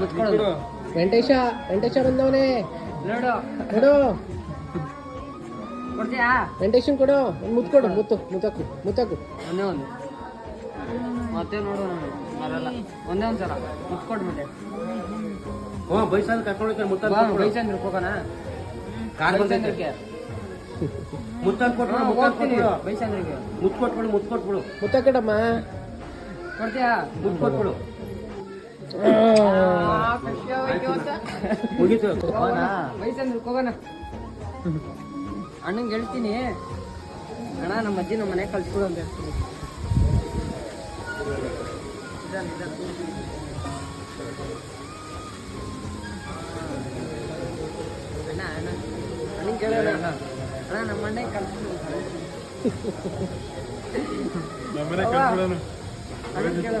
ಮುತ್ಕೊಡು ವೆಂಕಟೇಶ ವೆಂಕಟೇಶ ಬಂದವನೇ. ನೋಡು. ನೋಡು ಕೊಡ್ತೀಯಾ? ವೆಂಕಟೇಶನ್ ಕೊಡು. ಮುತ್ಕೊಡು ಮುತ್ತು ಮುತ್ತು ಮುತ್ತಕ್ಕು ಮುತ್ತಕ್ಕು. ಒಂದೇ ಒಂದು. ಮತ್ತೆ ನೋಡು ನಾನು ಬರಲ್ಲ. ಒಂದೇ ಒಂದು ಸಲ. ಮುತ್ಕೊಡು ಮತ್ತೆ. ಹ್ಞೂ ಬೈಸಂದ್ ಕರ್ಕೊಂಡು ಮುತ್ತಲ್ ಬೈಸಂದ್ರೆ ಹೋಗೋಣ. ಕಾರ್ ಬಂದೈತೆ. ಮುತ್ತಕ್ಕೆ ಕೊಟ್ಬಿಡು ಹೋಗ್ತೀನಿ. ಕೊಟ್ಬಿಡು. ಬೈಚಂದ್ರಕ್ಕೆ ಮುತ್ ಕೊಟ್ಬಿಡು ಮುತ್ ಕೊಟ್ಬಿಡು ಮುತ್ತಕ್ಕಡಮ್ಮ. ಕೊಡ್ತೀಯಾ? ಮುತ್ ಕೊಟ್ಬಿಡು ಆ. ಮುಗೀತು. ಹೋಗೋಣ. ಬೈಚಂದ್ರಕ್ಕೆ ಹೋಗೋಣ. ಅಣ್ಣಂಗೆ ಹೇಳ್ತೀನಿ. ಅಣ್ಣ ನಮ್ಮ ಅಜ್ಜಿ ನಮ್ಮ ಮನೆಗೆ ಕಳ್ಸ್ಕೊಡು ಅಂತ ಹೇಳ್ತೀನಿ. ಅಣ್ಣ ಅಣ್ಣ. ಅಣ್ಣಂಗೆ ಕೇಳೋಣ ಅಣ್ಣ. ನಮ್ಮ ಕಳ್ಸ್ಕೊಡು ಅಣ್ಣಂಗೆ ಕೇಳೋಣ ಬೈಚಂದ್ರಕ್ಕೆ ಹೋಗೋಣ ಹೇಳು. ಅಣ್ಣಂಗೆ ಹೇಳ್ತೀನಿ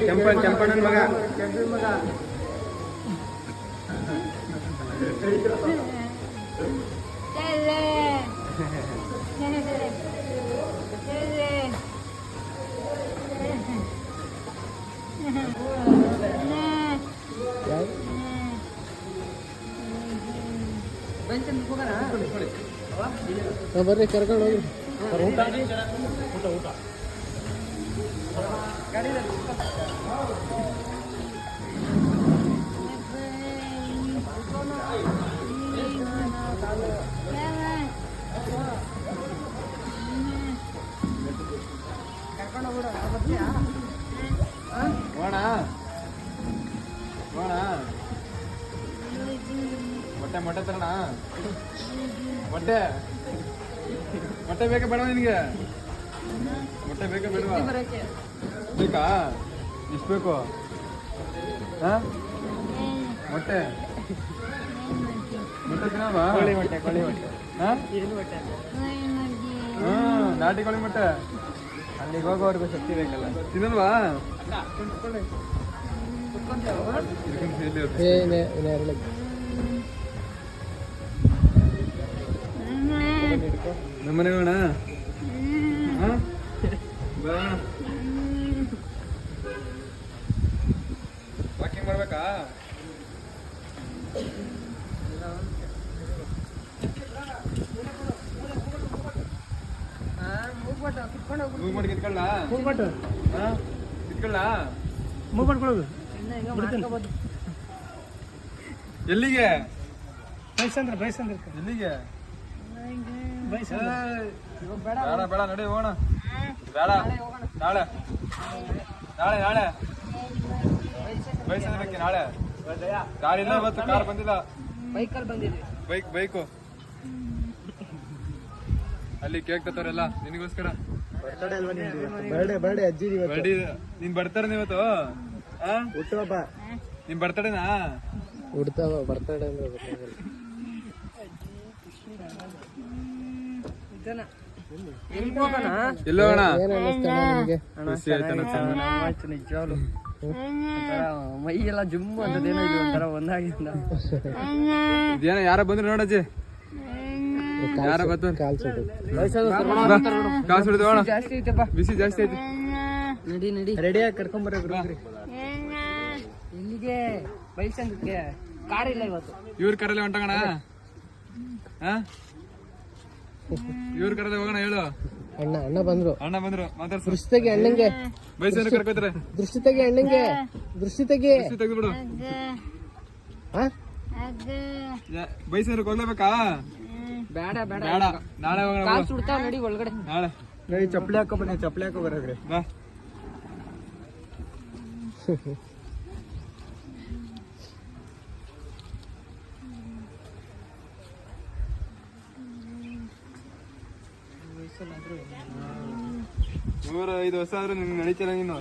ಕೆಂಪಣ್ಣ ಚಂಪಣನ್ ಮಗ. ಮಗ ಬರ್ರಿ ಕರ್ಕೊಂಡು ಹೋಗ್ರಿ. ಕರ್ಕೊಂಡು ಊಟ ಊಟ. ಹೋಣ ಮೊಟ್ಟೆ ಮೊಟ್ಟೆ ತರೋಣ ಮೊಟ್ಟೆ ಮೊಟ್ಟೆ ಬೇಕಾ ಬೇಡ ನಿನಗೆ ಮೊಟ್ಟೆ ಬೇಕಾ ಬೇಡವಾ? ಬೇಕಾ? ಎಷ್ಟು ಬೇಕು? ಹಾ? ಮೊಟ್ಟೆ? ಮೊಟ್ಟೆ ತಿನ್ನಲ್ವಾ ಕೋಳಿ ಮೊಟ್ಟೆ ಕೋಳಿ ಮೊಟ್ಟೆ. ಹಾ? ಹ್ಞೂ ನಾಟಿ ಕೋಳಿ ಮೊಟ್ಟೆ. ಅಲ್ಲಿಗೆ ಹೋಗೋವರೆಗೂ ಶಕ್ತಿ ಬೇಕಲ್ಲ. ತಿನ್ನಲ್ವಾ? ನಮ್ಮನೆ ಹೋಣ ಹಾ ಬಾ ವಾಕಿಂಗ್ ಮಾಡ್ಬೇಕಾ? ಹೋಗ್ಬಿಡು. ಮೂವ್ ಮಾಡಿ ಕಿತ್ಕೊಳ್ಳ ಹಾ ಕಿತ್ಕೊಳ್ಳ ಮೂವ್ ಮಾಡ್ಕೊಳ್ಳೋದು ಎಲ್ಲಿಗೆ? ಬೈಸಂದ್ರ ಬೈಸಂದ್ರ ಎಲ್ಲಿಗೆ? ಬೇಡ. ಬೇಡ ಬೇಡ ನಡಿ ಹೋಗೋಣ. ಬೇಡ. ಹೋಗೋಣ. ನಾಳೆ. ನಾಳೆ ನಾಳೆ. ಬೈಸಂದ್ರಕ್ಕೆ ನಾಳೆ. ಕಾರ್ ಇಲ್ಲ ಇವತ್ತು ಕಾರ್ ಬಂದಿಲ್ಲ. ಬೈಕಲ್ಲಿ ಬಂದಿದೆ ಬೈಕ್ ಬೈಕು. ಅಲ್ಲಿ ಕೇಕ್ ತತ್ತಾರೆಲ್ಲ ನಿನಗೋಸ್ಕರ. ನೀನ್ ಬರ್ತಾರೆ ಇವತ್ತು? ನೀನು ಹುಟ್ಟುಹಬ್ಬ. ನಿನ್ ಬರ್ತಡೇನಾ ಹುಡ್ತಾವ ಬರ್ತಡೇ ಅಂದ್ರೆ ಮೈ ಎಲ್ಲ ಜುಮ್ ಅಂತದೇನೋ ಇದು ಒಂಥರ ಒಂದಾಗಿಂದ. ಇದೇನ ಯಾರ ಬಂದ್ರು ನೋಡಜ್ಜಿ ಯಾರ ಕಾಲ್ ಹೋಗೋಣ. ಜಾಸ್ತಿ ಐತಪ್ಪ ಬಿಸಿ ಜಾಸ್ತಿ ಐತಿ. ನಡಿ ನಡಿ. ರೆಡಿಯಾಗಿ ಕರ್ಕೊಂಬರ್ರಿ ಇಲ್ಲಿಗೆ ಬೈಸಂಗಕ್ಕೆ. ಕಾರ್ ಇಲ್ಲ ಇವತ್ತು. ಇವ್ರ ಕಾರಲ್ಲಿ ಹೊಂಟೋಗೋಣ. ಹಾ? ಇವ್ರ ಕರಲೆ ಹೋಗೋಣ ಹೇಳು. ಅಣ್ಣ ಅಣ್ಣ ಬಂದ್ರು. ಅಣ್ಣ ಬಂದ್ರು ಮಾತಾಡ್ಸು. ದೃಷ್ಟಿ ತೆಗಿ ಅಣ್ಣಂಗೆ ಬೈಸೇನು ಕರ್ಕೋತಾರೆ ದೃಷ್ಟಿ ತೆಗಿ ಅಣ್ಣಂಗೆ. ದೃಷ್ಟಿ ತೆಗಿ ತೆಗೆದ್ಬಿಡು ಹಾ ಬೈಸೇನಕ್ಕೆ ಹೋಗ್ಲೇಬೇಕಾ? ಬೇಡ ಬೇಡ. ಬೇಡ. ನಾಳೆ ಹೋಗೋಣ ಕಾಲ್ ಬಿಡು. ಸುಡ್ತಾವ್ ನಡಿ ಒಳಗಡೆ. ನಾಳೆ. ಚಪ್ಪಲಿ ಹಾಕೋ ಬನ್ನಿ ಚಪ್ಪಲಿ ಹಾಕೋ ಬರೋದ್ರಿ. ಬಾ. ಮೂರು ಐದು ವರ್ಷ ಆದ್ರೂ ನಿಮ್ಗೆ ನಡೀತಿಲ್ಲ ನೀನು.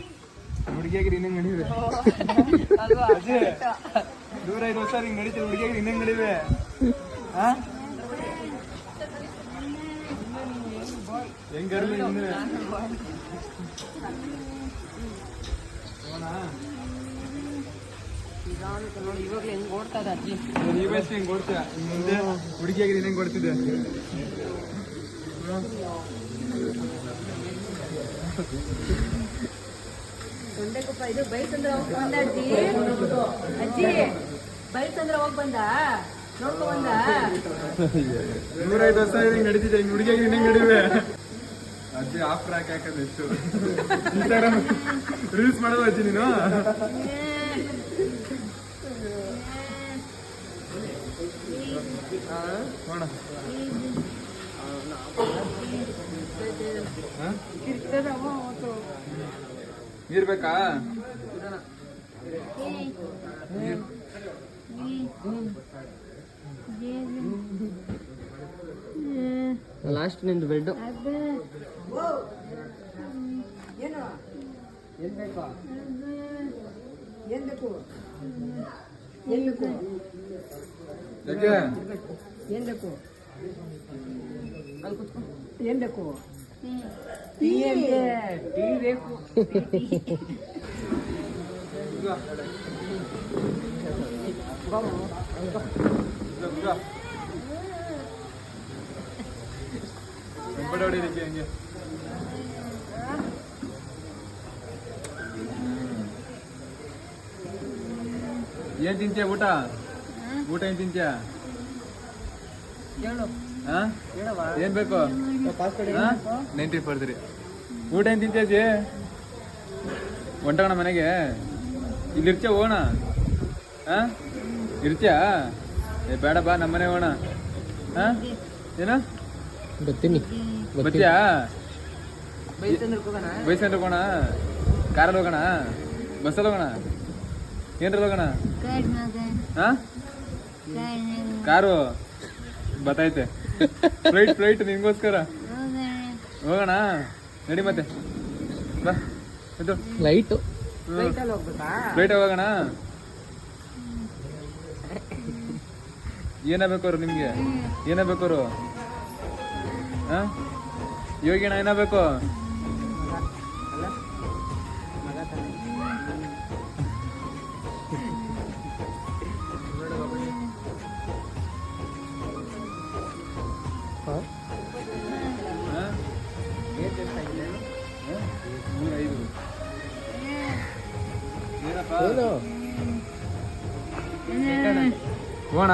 ಹುಡುಗಿಯಾಗಿ ಇನ್ನೇನ್ ನಡಿವೆ. ಅಜ್ಜಿ ದೂರ ಐದು ವರ್ಷ ಹಿಂಗ್ ನಡೀತೀವಿ ಹುಡುಗಿಯಾಗಿ ನಡಿವೆ. ಹಾ ಹೆಂಗ್ ಗರ್ಲಿ ಇನ್ನು ಇವಾಗಲೇ ಹೆಂಗ್ ಓಡ್ತಾ ಅಜ್ಜಿ ವಯಸ್ಸಿಗೆ ಹೆಂಗ್ ಓಡ್ತೀಯ ಮುಂದೆ ಹುಡುಗಿಯಾಗಿ ನೀನ್ ಹೆಂಗ್ ಓಡ್ತಿದ್ದೆ ಸೊಂಡೆಕೊಪ್ಪ ಇದು ಬೈಸಂದ್ರ ಹೋಗ್ ಬಂದ ಅಜ್ಜಿ ಹೋಗ್ ಬಂದ ನೋಡ್ಕೊ ಬಂದ ನೂರ ಐದು ವರ್ಷ ಹಿಂಗ್ ನಡೀತಿದೆ ಹಿಂಗ್ ಹುಡುಗಿಯಾಗಿ ನೀನ್ ನಡಿವೆ ಅಜ್ಜಿ ಆಫ್ ರಾಕ್ ಹಾಕೋದು ಎಷ್ಟು ಇನ್ಸ್ಟಾಗ್ರಾಮ್ ರೀಲ್ಸ್ ಮಾಡೋದು ಅಜ್ಜಿ ನೀನು ನೋಡ ಹಾ? ನೀರ್ ಬೇಕಾ ನೀರ್ ಲಾಸ್ಟ್ ನಿಂದು ಬೆಡ್ ಏನ್ ಬೇಕು ಯಾಕೆ? ಏನ್ ಬೇಕು ಅಲ್ಲಿ ಕುತ್ಕೊ ಏನ್ ಬೇಕು ಟೀ ಅಂತೆ ಟೀ ಬೇಕು ಈಗ. ಈಗ, ಈಗ. ಹೆಂಗ್ ಹೊಡಿಲಿಕ್ಕೆ ಹಂಗೆ ಏನ್ ತಿಂತೀಯ ಊಟ ಊಟ ಏನ್ ತಿಂತೀಯ ಹೇಳು ಹಾ ಹೇಳವ ಏನ್ ಬೇಕು? Ninety four three. ಊಟ ಏನ್ ತಿಂತೇಜಿ ಅಜ್ಜಿ? ಹೊಂಟೋಣ ಮನೆಗೆ? ಇಲ್ಲಿ ಇರ್ತೀಯ ಹೋಗೋಣ ಹಾ ಇರ್ತೀಯಾ? ಏ ಬೇಡ ಬಾ ನಮ್ಮ ಮನೆಗೆ ಹೋಗೋಣ ಹಾ ಏನ? ಬರ್ತೀನಿ. ಬರ್ತೀಯಾ? ಬೈತಂದ್ರೆ ಹೋಗೋಣ? ಕಾರಲ್ಲಿ ಹೋಗೋಣ? ಬಸ್ಸಲ್ಲಿ ಹೋಗೋಣ? ಏನ್ರಲ್ಲಿ ಹೋಗೋಣ? ಹಾ ಕಾರು? ಬತ್ತೈತೆ. ಫ್ಲೈಟ್ ಫ್ಲೈಟ್ ನಿನ್ಗೋಸ್ಕರ. ಹೋಗೋಣ. ನಡಿ ಮತ್ತೆ. ಬಾ ಇದು ಲೈಟು ಫ್ಲೈಟ್ ಹೋಗೋಣ. ಏನಾಗಬೇಕವ್ರು ನಿಮ್ಗೆ? ಏನಾಗಬೇಕವ್ರು ಹಾ? ಯೋಗಿಣ ಏನ ಮಗ ಹೋಗೋಣ.